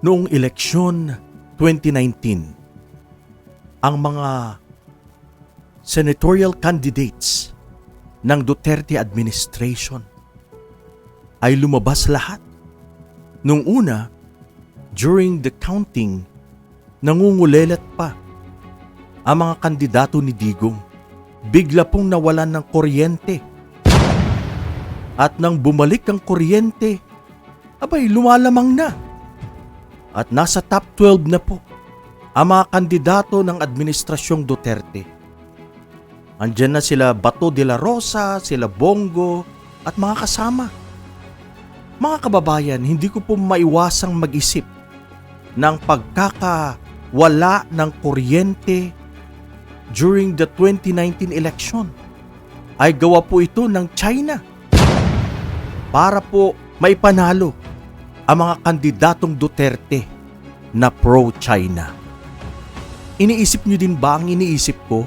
Noong eleksyon 2019, ang mga senatorial candidates ng Duterte administration ay lumabas lahat. Nung una, during the counting, nangungulelat pa ang mga kandidato ni Digong. Bigla pong nawalan ng kuryente. At nang bumalik ang kuryente, abay lumalamang na. At nasa top 12 na po ang mga kandidato ng Administrasyong Duterte. Andyan na sila Bato de la Rosa, sila Bongo, at mga kasama. Mga kababayan, hindi ko po maiwasang mag-isip ng pagkakawala ng kuryente during the 2019 election ay gawa po ito ng China para po maipanalo ang mga kandidatong Duterte na pro-China. Iniisip niyo din ba ang iniisip ko